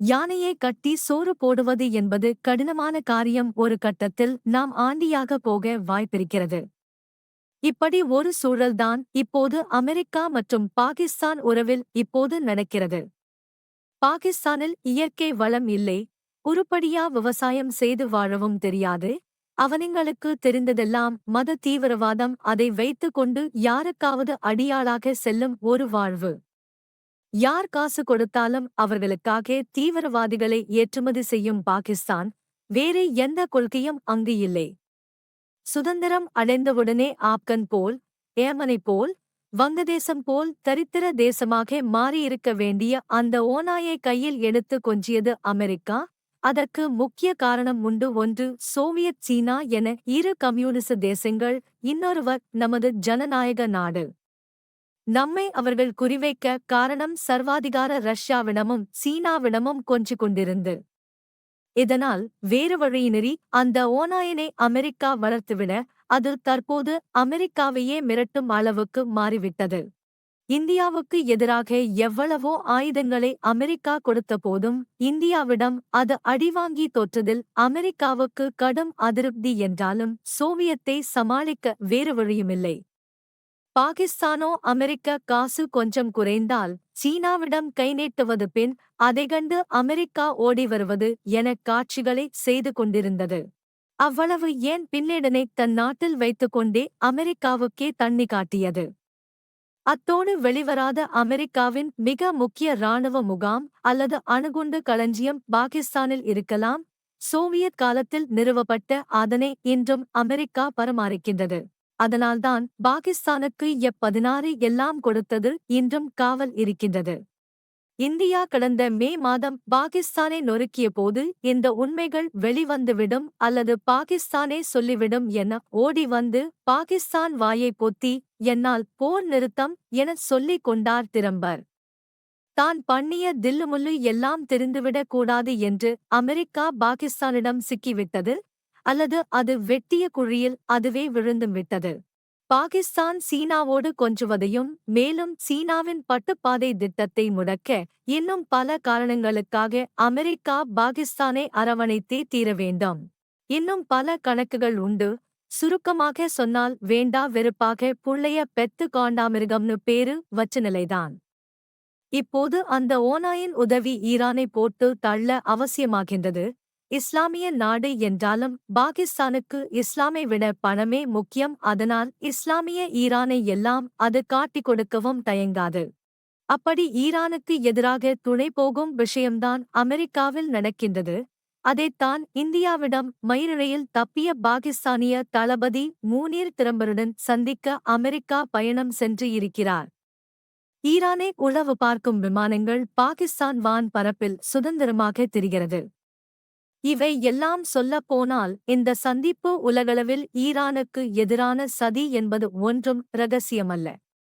யானையை கட்டி சோறு போடுவது என்பது கடினமான காரியம். ஒரு கட்டத்தில் நாம் ஆண்டியாக போக வாய்ப்பிருக்கிறது. இப்படி ஒரு சூழல்தான் இப்போது அமெரிக்கா மற்றும் பாகிஸ்தான் உறவில் இப்போது நடக்கிறது. பாகிஸ்தானில் இயற்கை வளம் இல்லை. உருப்படியா விவசாயம் செய்து வாழவும் தெரியாது. அவனிங்களுக்கு தெரிந்ததெல்லாம் மத தீவிரவாதம். அதை வைத்துக் கொண்டு யாருக்காவது அடியாளாக செல்லும் ஒரு வாழ்வு. யார் காசு கொடுத்தாலும் அவர்களுக்காக தீவிரவாதிகளை ஏற்றுமதி செய்யும் பாகிஸ்தான் வேறு எந்த கொள்கையும் அங்கு இல்லை. சுதந்திரம் அடைந்தவுடனே ஆப்கன் போல் ஏமனை போல் வங்கதேசம் போல் தரித்திர தேசமாக மாறியிருக்க வேண்டிய அந்த ஓனாயை கையில் எடுத்து கொஞ்சியது அமெரிக்கா அதற்கு முக்கிய காரணம் உண்டு ஒன்று சோவியத் சீனா என இரு கம்யூனிச தேசங்கள் இன்னொருவர் நமது ஜனநாயக நாடு. நம்மை அவர்கள் குறிவைக்க காரணம் சர்வாதிகார ரஷ்யாவிடமும் சீனாவிடமும் கொஞ்சு கொண்டிருந்து. இதனால் வேறு வழியினரி அந்த ஓநாயனை அமெரிக்கா வளர்த்துவிட அது தற்போது அமெரிக்காவையே மிரட்டும் அளவுக்கு மாறிவிட்டது. இந்தியாவுக்கு எதிராக எவ்வளவோ ஆயுதங்களை அமெரிக்கா கொடுத்த போதும் இந்தியாவிடம் அது அடிவாங்கி தோற்றதில் அமெரிக்காவுக்கு கடும் அதிருப்தி என்றாலும் சோவியத்தை சமாளிக்க வேறு வழியுமில்லை. பாகிஸ்தானோ அமெரிக்க காசு கொஞ்சம் குறைந்தால் சீனாவிடம் கைநீட்டுவது பின் அதை கண்டு அமெரிக்கா ஓடி வருவது என காட்சிகளை செய்து கொண்டிருந்தது. அவ்வளவு ஏன் பின்னேடனை தன் நாட்டில் வைத்துக்கொண்டே அமெரிக்காவுக்கே தண்ணி காட்டியது? அத்தோடு வெளிவராத அமெரிக்காவின் மிக முக்கிய இராணுவ முகாம் அல்லது அணுகுண்டு களஞ்சியம் பாகிஸ்தானில் இருக்கலாம் சோவியத் காலத்தில் நிறுவப்பட்ட அதனை இன்றும் அமெரிக்கா பரமாரிக்கின்றது. அதனால்தான் பாகிஸ்தானுக்கு எப் பதினாறு எல்லாம் கொடுத்தது இன்றும் காவல் இருக்கின்றது. இந்தியா கடந்த மே மாதம் பாகிஸ்தானை நொறுக்கிய போது இந்த உண்மைகள் வெளிவந்துவிடும் அல்லது பாகிஸ்தானே சொல்லிவிடும் என ஓடி வந்து பாகிஸ்தான் வாயை பொத்தி என்னால் போர் நிறுத்தம் என சொல்லிக் கொண்டார் திரம்பர் தான் பண்ணிய தில்லுமுல்லு எல்லாம் தெரிந்துவிடக் கூடாது என்று அமெரிக்கா பாகிஸ்தானிடம் சிக்கிவிட்டது. அல்லது அது வெட்டிய குழியில் அதுவே விழுந்தும் விட்டது. பாகிஸ்தான் சீனாவோடு கொஞ்சுவதையும் மேலும் சீனாவின் பட்டுப்பாதை திட்டத்தை முடக்க இன்னும் பல காரணங்களுக்காக அமெரிக்கா பாகிஸ்தானை அரவணைத்தே தீர வேண்டும். இன்னும் பல கணக்குகள் உண்டு. சுருக்கமாக சொன்னால் வேண்டா வெறுப்பாக புள்ளைய பெத்து காண்டாமிருகம்னு பேரு வச்ச நிலைதான். இப்போது அந்த ஓநாயின் உதவி ஈரானை போட்டு தள்ள அவசியமாகின்றது. இஸ்லாமிய நாடு என்றாலும் பாகிஸ்தானுக்கு இஸ்லாமை விட பணமே முக்கியம். அதனால் இஸ்லாமிய ஈரானை எல்லாம் அது காட்டிக் கொடுக்கவும் தயங்காது. அப்படி ஈரானுக்கு எதிராக துணை போகும் விஷயம்தான் அமெரிக்காவில் நடக்கின்றது. அதைத்தான் இந்தியாவிடம் மயிரிழையில் தப்பிய பாகிஸ்தானிய தளபதி மூனீர் திரம்பருடன் சந்திக்க அமெரிக்கா பயணம் சென்று இருக்கிறார். ஈரானை உளவு பார்க்கும் விமானங்கள் பாகிஸ்தான் வான் பரப்பில் சுதந்திரமாக தெரிகிறது. இவை எல்லாம் சொல்லப் போனால் இந்த சந்திப்பு உலகளவில் ஈரானுக்கு எதிரான சதி என்பது ஒன்றும் இரகசியமல்ல.